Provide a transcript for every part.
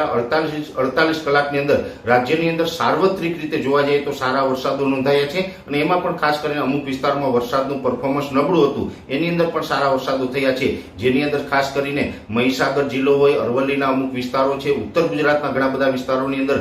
છેલ્લા અડતાલીસ અડતાલીસ કલાકની અંદર રાજ્યની અંદર સાર્વત્રિક રીતે જોવા જઈએ તો સારા વરસાદો નોંધાયા છે અને એમાં પણ ખાસ કરીને અમુક વિસ્તારમાં વરસાદનું પરફોર્મન્સ નબળું હતું. એની અંદર પણ સારા વરસાદો થયા છે. જેની અંદર ખાસ કરીને મહીસાગર જિલ્લો હોય, અરવલ્લીના અમુક વિસ્તારો છે, ઉત્તર ગુજરાતના ઘણા બધા વિસ્તારોની અંદર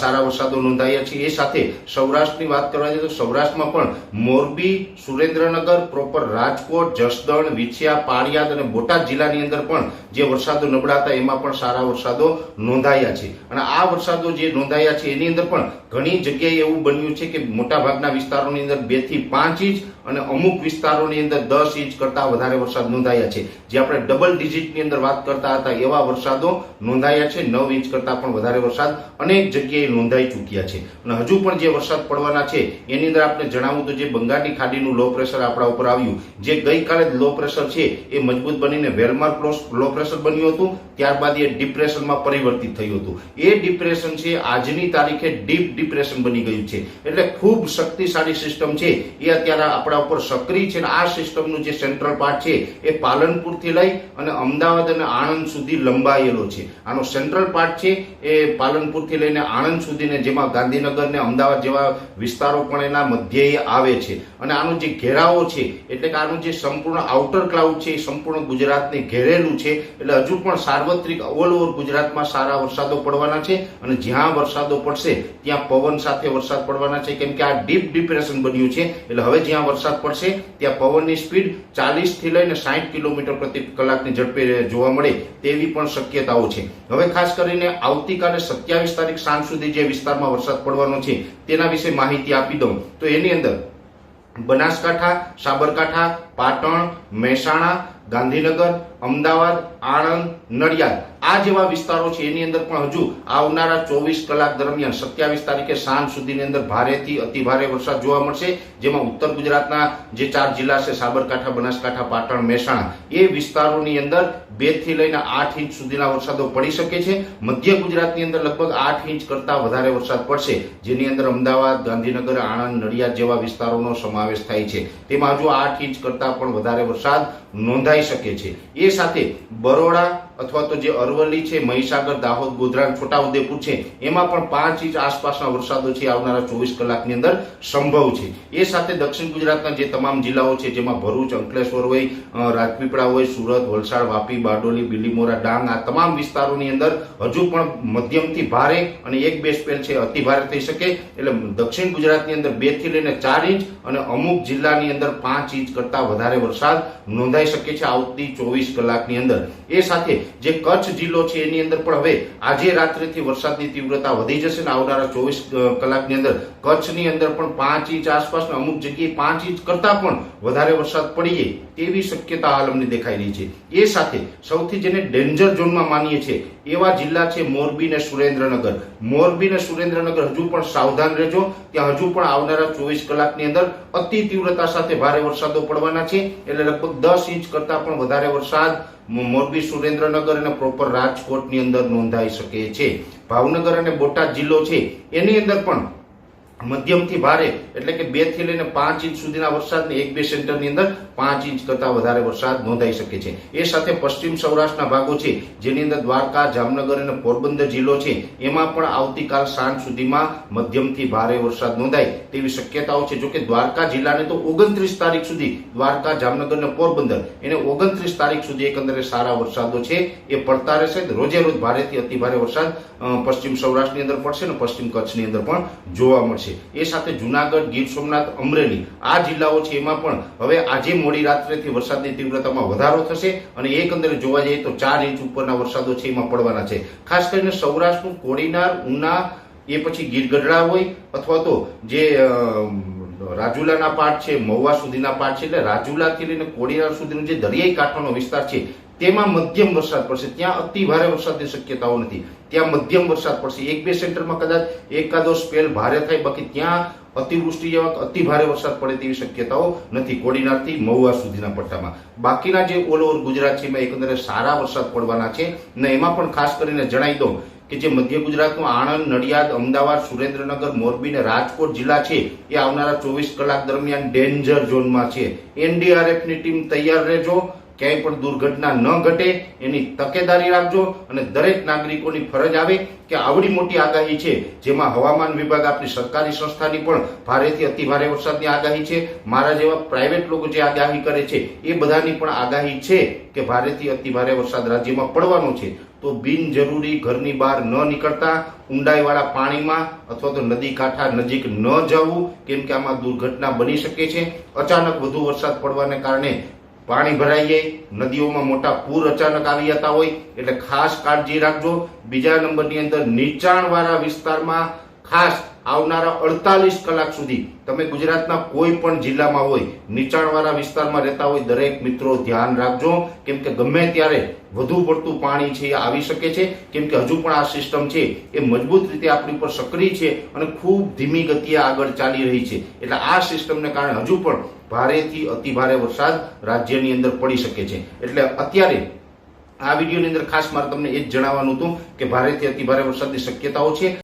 સારા વરસાદો નોંધાયા છે. એ સાથે સૌરાષ્ટ્રની વાત કરવા જઈએ તો સૌરાષ્ટ્રમાં પણ મોરબી, સુરેન્દ્રનગર, પ્રોપર રાજકોટ, જસદણ, વિછિયા, પાળિયાદ અને બોટાદ જિલ્લાની અંદર પણ જે વરસાદો નબળા હતા, એમાં પણ સારા વરસાદો નોંધાયા છે. અને આ વરસાદો જે નોંધાયા છે એની અંદર પણ ઘણી જગ્યાએ એવું બન્યું છે કે મોટાભાગના વિસ્તારોની અંદર બેથી પાંચ ઇંચ અને અમુક વિસ્તારોની અંદર દસ ઇંચ કરતા વધારે વરસાદ નોંધાયા છે. જે આપણે ડબલ ડિજિટની અંદર વાત કરતા હતા, એવા વરસાદો નોંધાયા છે. નવ ઇંચ કરતા પણ વધારે વરસાદ અનેક જગ્યાએ નોંધાઈ ચૂક્યા છે. અને હજુ પણ જે વરસાદ પડવાના છે, એની અંદર આપણે જણાવું તો જે બંગાળની ખાડીનું લો પ્રેશર આપણા ઉપર આવ્યું. જે ગઈકાલે લો પ્રેશર છે, એ મજબૂત બનીને વેલમાર્ક લો પ્રેશર બન્યું હતું. ત્યારબાદ એ ડિપ્રેશનમાં પરિવર્તિત થયું હતું. એ ડિપ્રેશન છે, આજની તારીખે ડીપ ડિપ્રેશન બની ગયું છે. એટલે ખૂબ શક્તિશાળી સિસ્ટમ છે. એ અત્યારે આપણા ઉપર સક્રિય છે આ સિસ્ટમનું જે સેન્ટ્રલ પાર્ટ છે એ પાલનપુરથી લઈ અને અમદાવાદ અને આણંદ સુધી લંબાયેલો છે. આનો સેન્ટ્રલ પાર્ટ છે એ પાલનપુરથી લઈને આણંદ સુધીને જેમાં ગાંધીનગર ને અમદાવાદ જેવા વિસ્તારો પણ એના મધ્યે આવે છે. અને આનો જે ઘેરાવો છે, એટલે કે આનું જે સંપૂર્ણ આઉટર ક્લાઉડ છે એ સંપૂર્ણ ગુજરાતને ઘેરેલું છે. એટલે હજુ પણ સાર્વત્રિક ઓલ ઓવર ગુજરાતમાં સારા વરસાદો પડવાના છે અને જ્યાં વરસાદો પડશે ત્યાં પવન સાથે વરસાદ પડવાના છે, કેમ કે આ ડીપ ડિપ્રેશન બન્યું છે. એટલે હવે જ્યાં વરસાદ પડશે, ત્યાં પવનની સ્પીડ ચાલીસથી લઈને સાઠ કિલોમીટર પ્રતિ કલાકની ઝડપે જોવા મળે તેવી પણ શક્યતાઓ છે. હવે ખાસ કરીને આવતીકાલે સત્યાવીસ તારીખ સાંજ સુધી જે વિસ્તારમાં વરસાદ પડવાનો છે, તેના વિશે માહિતી આપી દઉં. તો એની અંદર બનાસકાંઠા, સાબરકાંઠા, પાટણ, મહેસાણા ગાંધીનગર, અમદાવાદ, આણંદ, નડિયાદ. આ જેવા વિસ્તારો છે, એની અંદર પણ હજુ આવનારા ચોવીસ કલાક દરમિયાન સત્યાવીસ તારીખે સાંજ સુધીની અંદર ભારેથી અતિભારે વરસાદ જોવા મળશે. જેમાં ઉત્તર ગુજરાતના જે ચાર જિલ્લા છે, સાબરકાંઠા, બનાસકાંઠા, પાટણ, મહેસાણા, એ વિસ્તારોની અંદર બેથી લઈને આઠ ઇંચ સુધીના વરસાદો પડી શકે છે. મધ્ય ગુજરાતની અંદર લગભગ આઠ ઇંચ કરતા વધારે વરસાદ પડશે. જેની અંદર અમદાવાદ, ગાંધીનગર, આણંદ, નડિયાદ જેવા વિસ્તારોનો સમાવેશ થાય છે. તેમાં હજુ આઠ ઇંચ કરતા પણ વધારે વરસાદ શકે છે. એ સાથે બરોડા અથવા તો જે અરવલ્લી છે, મહીસાગર, દાહોદ, ગોધરા છોટાઉદેપુર છે, એમાં પણ પાંચ ઇંચ આસપાસના વરસાદો છે આવનારા ચોવીસ કલાકની અંદર સંભવ છે. એ સાથે દક્ષિણ ગુજરાતના જે તમામ જિલ્લાઓ છે, જેમાં ભરૂચ, અંકલેશ્વર હોય રાજપીપળા હોય, સુરત, વલસાડ, વાપી, બારડોલી, બિલીમોરા, ડાંગ, આ તમામ વિસ્તારોની અંદર હજુ પણ મધ્યમથી ભારે અને એક બે સ્પેલ છે, અતિ ભારે થઈ શકે. એટલે દક્ષિણ ગુજરાતની અંદર બેથી લઈને ચાર ઇંચ અને અમુક જિલ્લાની અંદર પાંચ ઇંચ કરતા વધારે વરસાદ નોંધાઈ શકે છે આવતી ચોવીસ કલાકની અંદર. એ સાથે જે કચ્છ જિલ્લો છે એની અંદર પણ હવે આજે રાત્રેથી વરસાદની તીવ્રતા વધી જશે ને આવનારા ચોવીસ કલાકની અંદર કચ્છની અંદર પણ પાંચ ઇંચ આસપાસ અમુક જગ્યાએ પાંચ ઇંચ કરતા પણ વધારે વરસાદ પડીએ તેવી શક્યતા હાલ અમને દેખાઈ રહી છે. એ સાથે સૌથી જેને ડેન્જર ઝોનમાં માનીએ છીએ એવા જિલ્લા છે મોરબી ને સુરેન્દ્રનગર. મોરબી ને સુરેન્દ્રનગર હજુ પણ સાવધાન રહેજો, ત્યાં હજુ પણ આવનારા ચોવીસ કલાકની અંદર અતિ તીવ્રતા સાથે ભારે વરસાદો પડવાના છે, એટલે લગભગ દસ ઇંચ કરતા પણ વધારે વરસાદ મોરબી સુરેન્દ્રનગર અને પ્રોપર રાજકોટની અંદર નોંધાઈ શકે છે. ભાવનગર અને બોટાદ જિલ્લો છે. એની અંદર પણ મધ્યમથી ભારે, એટલે કે બેથી લઈને પાંચ ઇંચ સુધીના વરસાદને એક બે સેન્ટરની અંદર પાંચ ઇંચ કરતા વધારે વરસાદ નોંધાઈ શકે છે. એ સાથે પશ્ચિમ સૌરાષ્ટ્રના ભાગો છે, જેની અંદર દ્વારકા, જામનગર અને પોરબંદર જિલ્લો છે, એમાં પણ આવતીકાલ સાંજ સુધીમાં મધ્યમથી ભારે વરસાદ નોંધાય તેવી શક્યતાઓ છે. જોકે દ્વારકા જિલ્લાને તો ઓગણત્રીસ તારીખ સુધી દ્વારકા, જામનગર અને પોરબંદર એને ઓગણત્રીસ તારીખ સુધી એકંદરે સારા વરસાદો છે. એ પડતા રહેશે. રોજે રોજ ભારેથી અતિ ભારે વરસાદ પશ્ચિમ સૌરાષ્ટ્રની અંદર પડશે અને પશ્ચિમ કચ્છની અંદર પણ જોવા મળશે. એ સાથે જુનાગઢ, ગીર સોમનાથ, અમરેલી આ જિલ્લાઓ છે એમાં પણ હવે આજે મોડી રાત્રેથી વરસાદની તીવ્રતામાં વધારો થશે અને એકંદરે જોવા જઈએ તો ચાર ઇંચ ઉપરના વરસાદો છે એમાં પડવાના છે. ખાસ કરીને સૌરાષ્ટ્રનું કોડીનાર, ઉના, એ પછી ગીર ગઢડા હોય અથવા તો જે રાજુલાના પાઠ છે, મહુવા સુધીના પાટ છે, એટલે રાજુલાથી લઈને કોડીનાર સુધીનો જે દરિયાઈ કાંઠાનો વિસ્તાર છે તેમાં મધ્યમ વરસાદ પડશે. ત્યાં અતિ ભારે વરસાદની શક્યતાઓ નથી. ત્યાં મધ્યમ વરસાદ પડશે. એક બે સેન્ટરમાં કદાચ એકાદો સ્પેલ ભારે થાય, બાકી ત્યાં અતિવૃષ્ટિ જેવા અતિ ભારે વરસાદ પડે તેવી શક્યતાઓ નથી. કોડીનારથી મહુવા સુધીના પટ્ટામાં. બાકીના જે ઓલ ઓવર ગુજરાત છે, એમાં એકંદરે સારા વરસાદ પડવાના છે. ને એમાં પણ ખાસ કરીને જણાવી દઉં કે જે મધ્ય ગુજરાતનું આણંદ, નડિયાદ, અમદાવાદ, સુરેન્દ્રનગર, મોરબી અને રાજકોટ જિલ્લા છે, એ આવનારા ચોવીસ કલાક દરમિયાન ડેન્જર ઝોનમાં છે. એનડીઆરએફની ટીમ તૈયાર રહેજો. ક્યાંય પણ દુર્ઘટના ન ઘટે, એની તકેદારી રાખજો અને દરેક નાગરિકોની ફરજ આવે કે આવડી મોટી આગાહી છે, જેમાં હવામાન વિભાગ આપણી સરકારી સંસ્થાની પણ ભારેથી અતિ ભારે વરસાદની આગાહી છે. મારા જેવા પ્રાઇવેટ લોકો જે આગાહી કરે છે, એ બધાની પણ આગાહી છે કે ભારેથી અતિભારે વરસાદ રાજ્યમાં પડવાનો છે. તો બિનજરૂરી ઘરની બહાર ન નીકળતા, ઊંડાઈવાળા પાણીમાં અથવા તો નદી કાંઠા નજીક ન જવું, કેમ કે આમાં દુર્ઘટના બની શકે છે. અચાનક વધુ વરસાદ પડવાને કારણે પાણી ભરાઈ જાય, નદીઓમાં મોટા પૂર અચાનક આવી જતા હોય, એટલે ખાસ કાળજી રાખજો. બીજા નંબરની અંદર નીચાણવાળા વિસ્તારમાં ખાસ આવનારા અડતાલીસ કલાક સુધી તમે ગુજરાતના કોઈ પણ જિલ્લામાં હોય, નીચાણવાળા વિસ્તારમાં રહેતા હોય, દરેક મિત્રો ધ્યાન રાખજો. કેમ કે ગમે ત્યારે વધુ પડતું પાણી છે એ આવી શકે છે. કેમ કે હજુ પણ આ સિસ્ટમ છે એ મજબૂત રીતે આપણી ઉપર સક્રિય છે અને ખૂબ ધીમી ગતિએ આગળ ચાલી રહી છે. એટલે આ સિસ્ટમને કારણે હજુ પણ ભારેથી અતિ ભારે વરસાદ રાજ્યની અંદર પડી શકે છે. એટલે અત્યારે આ વિડીયોની અંદર ખાસ મારે તમને એ જ જણાવવાનું હતું કે ભારેથી અતિ ભારે વરસાદની શક્યતાઓ છે.